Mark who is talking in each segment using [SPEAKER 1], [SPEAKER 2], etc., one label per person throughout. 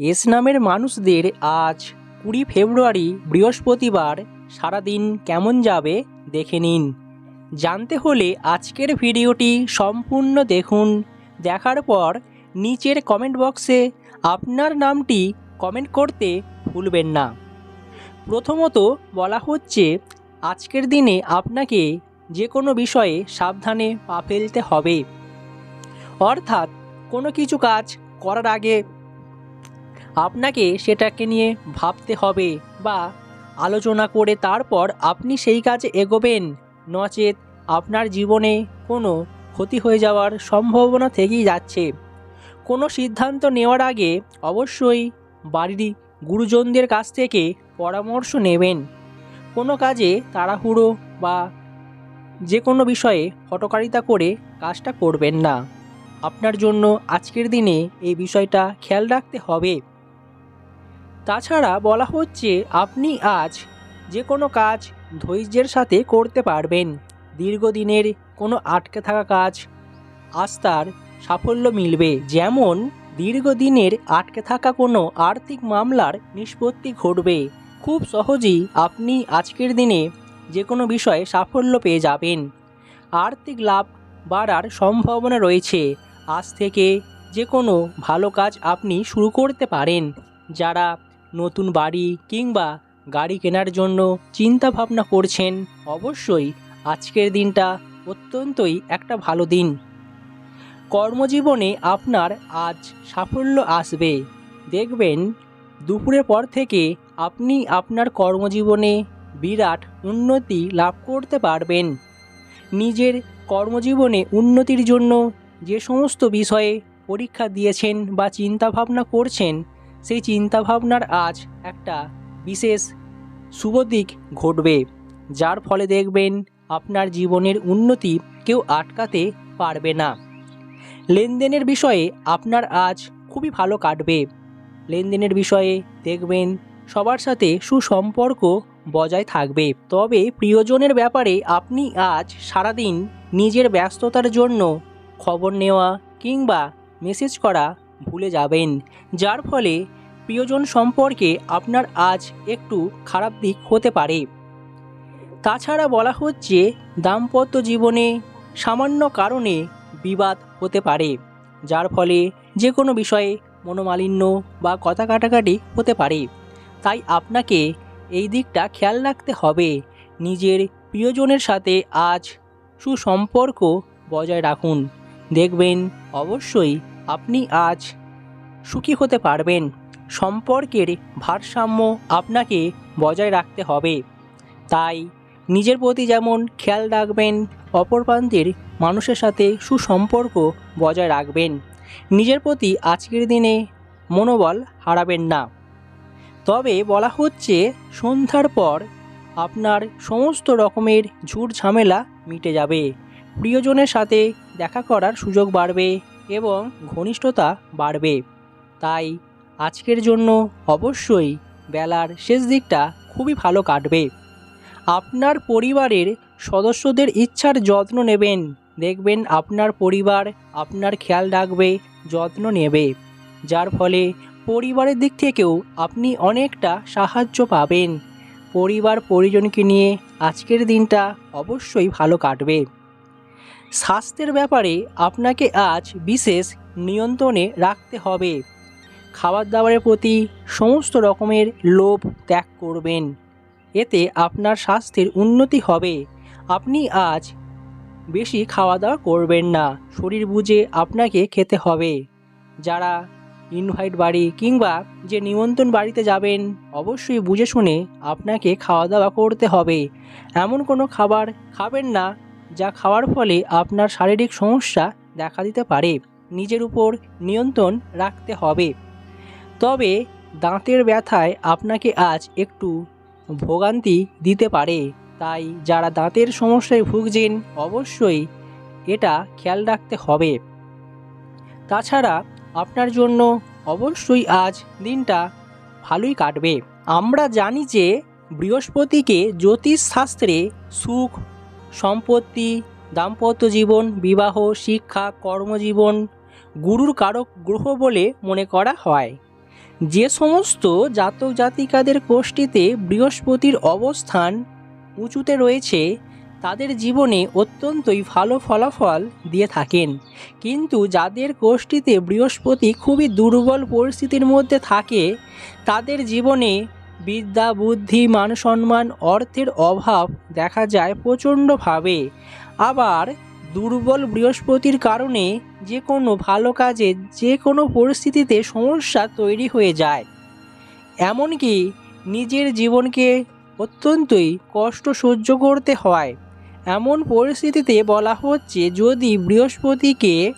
[SPEAKER 1] S নামের মানুষদের আজ কুড়ি ফেব্রুয়ারি, বৃহস্পতিবার সারাদিন কেমন যাবে দেখে নিন। জানতে হলে আজকের ভিডিওটি সম্পূর্ণ দেখুন। দেখার পর নিচের কমেন্ট বক্সে আপনার নামটি কমেন্ট করতে ভুলবেন না। প্রথমত বলা হচ্ছে, আজকের দিনে আপনাকে যে কোনো বিষয়ে সাবধানে পা ফেলতে হবে। অর্থাৎ কোনো কিছু কাজ করার আগে আপনাকে সেটাকে নিয়ে ভাবতে হবে বা আলোচনা করে তারপর আপনি সেই কাজে এগোবেন। নচেত আপনার জীবনে কোনো ক্ষতি হয়ে যাওয়ার সম্ভাবনা থেকেই যাচ্ছে। কোনো সিদ্ধান্ত নেওয়ার আগে অবশ্যই বাড়ির গুরুজনদের কাছ থেকে পরামর্শ নেবেন। কোনো কাজে তাড়াহুড়ো বা যে কোনো বিষয়ে হটকারিতা করে কাজটা করবেন না। আপনার জন্য আজকের দিনে এই বিষয়টা খেয়াল রাখতে হবে। তাছাড়া বলা হচ্ছে আপনি আজ যে কোনো কাজ ধৈর্যের সাথে করতে পারবেন। দীর্ঘদিনের কোনো আটকে থাকা কাজ আজ তার সাফল্য মিলবে। যেমন, দীর্ঘদিনের আটকে থাকা কোনো আর্থিক মামলার নিষ্পত্তি ঘটবে। খুব সহজেই আপনি আজকের দিনে যে কোনো বিষয়ে সাফল্য পেয়ে যাবেন। আর্থিক লাভ বাড়ার সম্ভাবনা রয়েছে। আজ থেকে যে কোনো ভালো কাজ আপনি শুরু করতে পারেন। যারা নতুন বাড়ি কিংবা গাড়ি কেনার জন্য চিন্তা ভাবনা করছেন, অবশ্যই আজকের দিনটা অত্যন্তই একটা ভালো দিন। কর্মজীবনে আপনার আজ সাফল্য আসবে। দেখবেন, দুপুরের পর থেকে আপনি আপনার কর্মজীবনে বিরাট উন্নতি লাভ করতে পারবেন। নিজের কর্মজীবনে উন্নতির জন্য যে সমস্ত বিষয়ে পরীক্ষা দিয়েছেন বা চিন্তাভাবনা করছেন সেই চিন্তাভাবনার আজ একটা বিশেষ শুভ দিক ঘটবে, যার ফলে দেখবেন আপনার জীবনের উন্নতি কেউ আটকাতে পারবে না। লেনদেনের বিষয়ে আপনার আজ খুবই ভালো কাটবে। লেনদেনের বিষয়ে দেখবেন সবার সাথে সুসম্পর্ক বজায় থাকবে। তবে প্রিয়জনের ব্যাপারে আপনি আজ সারাদিন নিজের ব্যস্ততার জন্য খবর নেওয়া কিংবা মেসেজ করা ভুলে যাবেন, যার ফলে প্রিয়জন সম্পর্কে আপনার আজ একটু খারাপ দিক হতে পারে। তাছাড়া বলা হচ্ছে, দাম্পত্য জীবনে সামান্য কারণে বিবাদ হতে পারে, যার ফলে যে কোনো বিষয়ে মনোমালিন্য বা কথা কাটাকাটি হতে পারে। তাই আপনাকে এই দিকটা খেয়াল রাখতে হবে, নিজের প্রিয়জনের সাথে আজ সুসম্পর্ক বজায় রাখুন। দেখবেন, অবশ্যই আপনি আজ সুখী হতে পারবেন। সম্পর্কের ভারসাম্য আপনাকে বজায় রাখতে হবে। তাই নিজের প্রতি যেমন খেয়াল রাখবেন, অপর প্রান্তের মানুষের সাথে সুসম্পর্ক বজায় রাখবেন। নিজের প্রতি আজকের দিনে মনোবল হারাবেন না। তবে বলা হচ্ছে, সন্ধ্যার পর আপনার সমস্ত রকমের ঝুট ঝামেলা মিটে যাবে। প্রিয়জনের সাথে দেখা করার সুযোগ বাড়বে। এবং ঘনিষ্ঠতা বাড়বে। তাই আজকের জন্য অবশ্যই বেলার শেষ দিকটা খুবই ভালো কাটবে। আপনার পরিবারের সদস্যদের ইচ্ছার যত্ন নেবেন। দেখবেন আপনার পরিবার আপনার খেয়াল রাখবে, যত্ন নেবে। যার ফলে পরিবারের দিক থেকেও আপনি অনেকটা সাহায্য পাবেন। পরিবার পরিজনকে নিয়ে আজকের দিনটা অবশ্যই ভালো কাটবে। স্বাস্থ্যের ব্যাপারে আপনাকে আজ বিশেষ নিয়ন্ত্রণে রাখতে হবে। খাবার দাবারের প্রতি সমস্ত রকমের লোভ ত্যাগ করবেন। এতে আপনার স্বাস্থ্যের উন্নতি হবে। আপনি আজ বেশি খাওয়া দাওয়া করবেন না। শরীর বুঝে আপনাকে খেতে হবে। যারা ইনভাইট বাড়ি কিংবা যে নিমন্ত্রণ বাড়িতে যাবেন, অবশ্যই বুঝে শুনে আপনাকে খাওয়া দাওয়া করতে হবে। এমন কোনো খাবার খাবেন না যা খাওয়ার ফলে আপনার শারীরিক সমস্যা দেখা দিতে পারে। নিজের উপর নিয়ন্ত্রণ রাখতে হবে। তবে দাঁতের ব্যথায় আপনাকে আজ একটু ভোগান্তি দিতে পারে। তাই যারা দাঁতের সমস্যায় ভুগছেন, অবশ্যই এটা খেয়াল রাখতে হবে। তাছাড়া আপনার জন্য অবশ্যই আজ দিনটা ভালোই কাটবে। আমরা জানি যে বৃহস্পতিকে জ্যোতিষ শাস্ত্রে সুখ সম্পত্তি, দাম্পত্য জীবন, বিবাহ, শিক্ষা, কর্মজীবন, গুরুর কারক গ্রহ বলে মনে করা হয়। যে সমস্ত জাতক জাতিকাদের কোষ্ঠীতে বৃহস্পতির অবস্থান উঁচুতে রয়েছে, তাদের জীবনে অত্যন্তই ভালো ফলাফল দিয়ে থাকেন। কিন্তু যাদের কোষ্ঠীতে বৃহস্পতি খুবই দুর্বল পরিস্থিতির মধ্যে থাকে, তাদের জীবনে বিদ্যা, বুদ্ধি, মান সম্মান, অর্থের অভাব দেখা যায় প্রচণ্ডভাবে। আবার দুর্বল বৃহস্পতির কারণে যে কোনো ভালো কাজে, যে কোনো পরিস্থিতিতে সমস্যা তৈরি হয়ে যায়। এমনকি নিজের জীবনকে অত্যন্তই কষ্ট সহ্য করতে হয়। এমন পরিস্থিতিতে বলা হচ্ছে, যদি বৃহস্পতিকে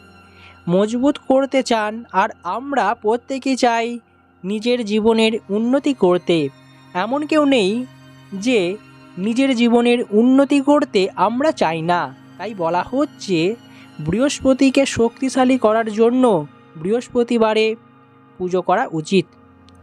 [SPEAKER 1] মজবুত করতে চান, আর আমরা প্রত্যেকে চাই নিজের জীবনের উন্নতি করতে। এমন কেউ নেই যে নিজের জীবনের উন্নতি করতে আমরা চাই না। তাই বলা হচ্ছে, বৃহস্পতিকে শক্তিশালী করার জন্য বৃহস্পতিবারে পুজো করা উচিত।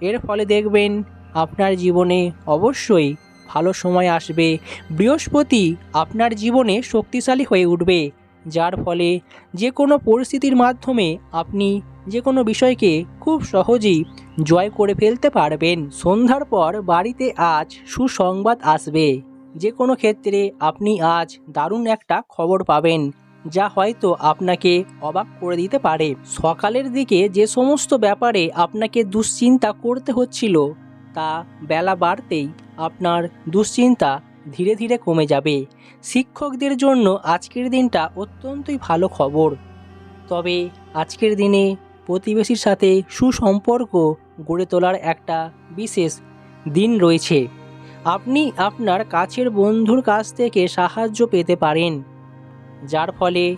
[SPEAKER 1] এর ফলে দেখবেন, আপনার জীবনে অবশ্যই ভালো সময় আসবে। বৃহস্পতি আপনার জীবনে শক্তিশালী হয়ে উঠবে। যার ফলে যে কোনো পরিস্থিতির মাধ্যমে আপনি যে কোনো বিষয়কে খুব সহজেই জয় করে ফেলতে পারবেন। সন্ধ্যার পর বাড়িতে আজ সুসংবাদ আসবে। যে কোনো ক্ষেত্রে আপনি আজ দারুণ একটা খবর পাবেন, যা হয়তো আপনাকে অবাক করে দিতে পারে। সকালের দিকে যে সমস্ত ব্যাপারে আপনাকে দুশ্চিন্তা করতে হচ্ছিল, তা বেলা বাড়তেই আপনার দুশ্চিন্তা ধীরে ধীরে কমে যাবে। শিক্ষকদের জন্য আজকের দিনটা অত্যন্তই ভালো খবর। তবে আজকের দিনে প্রতিবেশীর সাথে সুসম্পর্ক গড়ে তোলার একটা বিশেষ দিন রয়েছে। আপনি আপনার কাছের বন্ধুর কাছ থেকে সাহায্য পেতে পারেন। যার ফলে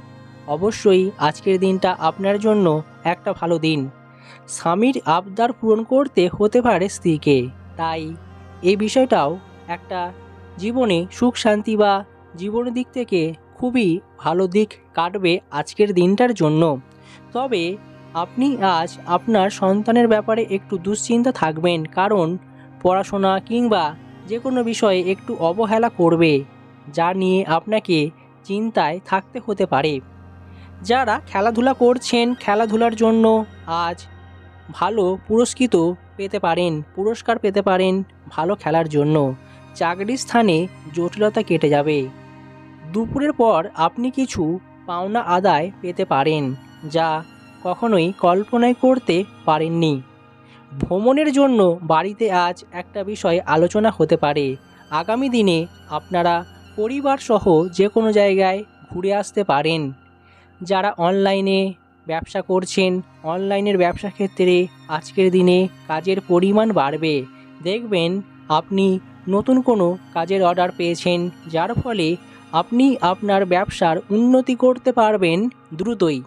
[SPEAKER 1] অবশ্যই আজকের দিনটা আপনার জন্য একটা ভালো দিন। স্বামীর আবদার পূরণ করতে হতে পারে স্ত্রীকে। তাই এই বিষয়টাও একটা জীবনে সুখ, শান্তি বা জীবনের দিক থেকে খুবই ভালো দিক কাটবে আজকের দিনটার জন্য। তবে আপনি আজ আপনার সন্তানের ব্যাপারে একটু দুশ্চিন্তা থাকবেন, কারণ পড়াশোনা কিংবা যে কোনো বিষয়ে একটু অবহেলা করবে, যা নিয়ে আপনাকে চিন্তায় থাকতে হতে পারে। যারা খেলাধুলা করছেন, খেলাধুলার জন্য আজ ভালো পুরস্কৃত পেতে পারেন, পুরস্কার পেতে পারেন ভালো খেলার জন্য। চাকরির স্থানে জটিলতা কেটে যাবে। দুপুরের পর আপনি কিছু পাওনা আদায় পেতে পারেন, যা কখনোই কল্পনায় করতে পারেননি। ভ্রমণের জন্য বাড়িতে আজ একটা বিষয় আলোচনা হতে পারে। আগামী দিনে আপনারা পরিবার সহ যে কোনো জায়গায় ঘুরে আসতে পারেন। যারা অনলাইনে ব্যবসা করছেন, অনলাইনের ব্যবসা ক্ষেত্রে আজকের দিনে কাজের পরিমাণ বাড়বে। দেখবেন আপনি নতুন কোনো কাজের অর্ডার পেয়েছেন যার ফলে আপনি আপনার ব্যবসার উন্নতি করতে পারবেন দ্রুতই।